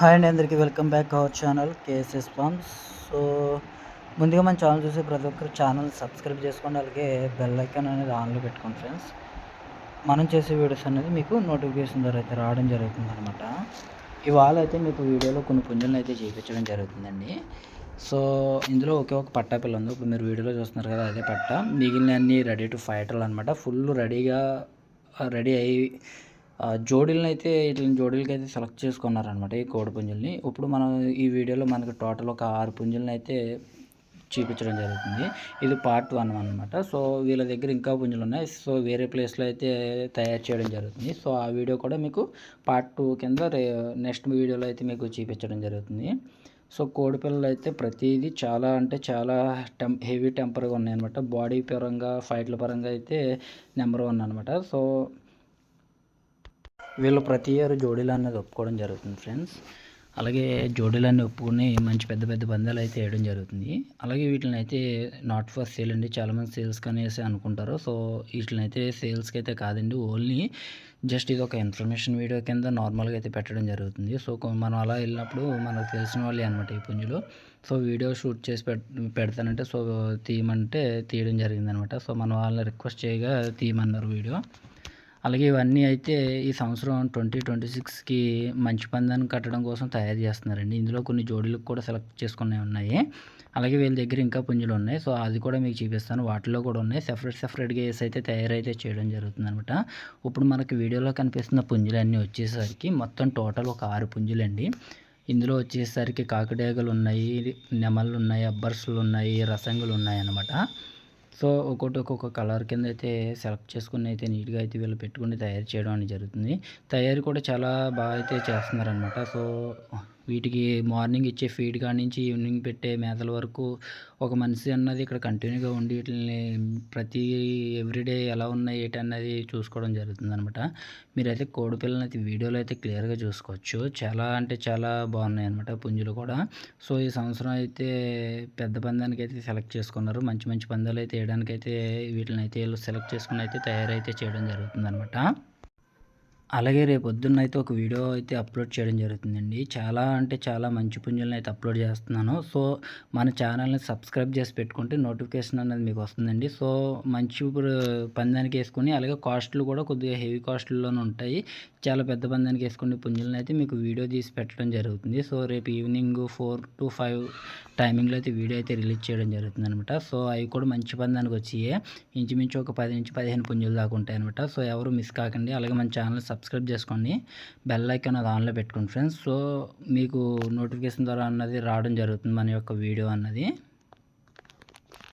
Hi అండి అందరికీ welcome back our channel KSS response so ముందుగా మన ఛానల్ చూసి ప్రతి ఒక్కరు ఛానల్ సబ్స్క్రైబ్ చేసుకోండి అలాగే బెల్ ఐకాన్ అనేది ఆన్లో పెట్టుకోండి ఫ్రెండ్స్. మనం చేసే వీడియోస్ అనేది మీకు నోటిఫికేషన్ ద్వారా అయితే రావడం జరుగుతుంది అనమాట ఇవాళ అయితే మీకు వీడియోలో కొన్ని పుంజులను అయితే చేయించడం జరుగుతుందండి. సో ఇందులో ఒకే ఒక పట్టా పిల్ల ఉంది. ఇప్పుడు మీరు వీడియోలో చూస్తున్నారు కదా అదే పట్ట. మిగిలిన అన్ని రెడీ టు ఫైటర్లు అనమాట ఫుల్ రెడీగా రెడీ అయ్యి జోడీలను అయితే ఇట్లా జోడీలకి అయితే సెలెక్ట్ చేసుకున్నారనమాట ఈ కోడి పుంజుల్ని. ఇప్పుడు మనం ఈ వీడియోలో మనకి టోటల్ ఒక ఆరు పుంజులను అయితే చూపించడం జరుగుతుంది. ఇది పార్ట్ వన్ అనమాట సో వీళ్ళ దగ్గర ఇంకా పుంజులు ఉన్నాయి సో వేరే ప్లేస్లో అయితే తయారు చేయడం జరుగుతుంది. సో ఆ వీడియో కూడా మీకు పార్ట్ టూ కింద నెక్స్ట్ వీడియోలో అయితే మీకు చూపించడం జరుగుతుంది. సో కోడి పిల్లలు అయితే ప్రతిదీ చాలా అంటే చాలా టెం హెవీ టెంపర్గా ఉన్నాయన్నమాట. బాడీ పరంగా ఫైట్ల పరంగా అయితే నెంబర్ వన్ అనమాట సో వీళ్ళు ప్రతి ఇయర్ జోడీలు అనేది ఒప్పుకోవడం జరుగుతుంది ఫ్రెండ్స్. అలాగే జోడీలన్నీ ఒప్పుకుని మంచి పెద్ద పెద్ద బంధాలు అయితే వేయడం జరుగుతుంది. అలాగే వీటిని అయితే నాట్ ఫర్ సేల్ అండి. చాలామంది సేల్స్ అనేసి అనుకుంటారు. సో వీటిని అయితే సేల్స్కి అయితే కాదండి. ఓన్లీ జస్ట్ ఇది ఒక ఇన్ఫర్మేషన్ వీడియో కింద నార్మల్గా అయితే పెట్టడం జరుగుతుంది. సో మనం అలా వెళ్ళినప్పుడు మనకు తెలిసిన వాళ్ళే అనమాట ఈ పుంజులు. సో వీడియో షూట్ చేసి పెడతానంటే సో తీయమంటే తీయడం జరిగిందనమాట సో మన వాళ్ళని రిక్వెస్ట్ చేయగా తీయమన్నారు వీడియో అలాగే ఇవన్నీ అయితే ఈ సంవత్సరం ట్వంటీ ట్వంటీ సిక్స్కి మంచి పందాన్ని కట్టడం కోసం తయారు చేస్తున్నారండి. ఇందులో కొన్ని జోడీలకు కూడా సెలెక్ట్ చేసుకునే ఉన్నాయి. అలాగే వీళ్ళ దగ్గర ఇంకా పుంజులు ఉన్నాయి. సో అది కూడా మీకు చూపిస్తాను. వాటిలో కూడా ఉన్నాయి. సెపరేట్ సెపరేట్గా వేసి అయితే తయారైతే చేయడం జరుగుతుంది అనమాట ఇప్పుడు మనకి వీడియోలో కనిపిస్తున్న పుంజులన్నీ వచ్చేసరికి మొత్తం టోటల్ ఒక ఆరు పుంజులండి. ఇందులో వచ్చేసరికి కాకిడేగలు ఉన్నాయి నెమళ్ళు ఉన్నాయి అబ్బర్సులు ఉన్నాయి రసంగులు ఉన్నాయి అన్నమాట సో ఒక్కొక్కటి ఒక్కొక్క కలర్ కింద అయితే సెలెక్ట్ చేసుకుని అయితే నీట్గా అయితే వీళ్ళు పెట్టుకుని తయారు చేయడం అనేది జరుగుతుంది. తయారీ కూడా చాలా బాగా అయితే చేస్తున్నారనమాట సో వీటికి మార్నింగ్ ఇచ్చే ఫీడ్ కాడి నుంచి ఈవినింగ్ పెట్టే మేతల వరకు ఒక మనిషి అన్నది ఇక్కడ కంటిన్యూగా ఉండి వీటిని ప్రతి ఎవ్రీడే ఎలా ఉన్నాయి ఏంటి అన్నది చూసుకోవడం జరుగుతుంది అనమాట మీరైతే కోడి పిల్లలు అయితే వీడియోలో అయితే క్లియర్గా చూసుకోవచ్చు. చాలా అంటే చాలా బాగున్నాయి అనమాట పుంజులు కూడా. సో ఈ సంవత్సరం అయితే పెద్ద పందానికి అయితే సెలెక్ట్ చేసుకున్నారు. మంచి మంచి పందాలు అయితే వేయడానికి అయితే వీటిని అయితే సెలెక్ట్ చేసుకుని అయితే తయారైతే చేయడం జరుగుతుంది అనమాట అలాగే రేపు పొద్దున్న అయితే ఒక వీడియో అయితే అప్లోడ్ చేయడం జరుగుతుందండి. చాలా అంటే చాలా మంచి పుంజులను అయితే అప్లోడ్ చేస్తున్నాను. సో మన ఛానల్ని సబ్స్క్రైబ్ చేసి పెట్టుకుంటే నోటిఫికేషన్ అనేది మీకు వస్తుందండి. సో మంచి పందానికి వేసుకొని అలాగే కాస్ట్లు కూడా కొద్దిగా హెవీ కాస్ట్లోనే ఉంటాయి. చాలా పెద్ద పందానికి వేసుకునే పుంజులను అయితే మీకు వీడియో తీసి పెట్టడం జరుగుతుంది. సో రేపు ఈవినింగ్ ఫోర్ టు ఫైవ్ టైమింగ్లో అయితే వీడియో అయితే రిలీజ్ చేయడం జరుగుతుంది అనమాట సో అవి కూడా మంచి పందానికి వచ్చాయి. ఇంచుమించు ఒక పది నుంచి పదిహేను పుంజులు దాకా ఉంటాయి అనమాట సో ఎవరు మిస్ కాకండి. అలాగే మన ఛానల్ సబ్స్క్రైబ్ చేసుకోండి. బెల్ ఐకాన్ అది ఆన్లో పెట్టుకోండి ఫ్రెండ్స్. సో మీకు నోటిఫికేషన్ ద్వారా అన్నది రావడం జరుగుతుంది మన యొక్క వీడియో అన్నది.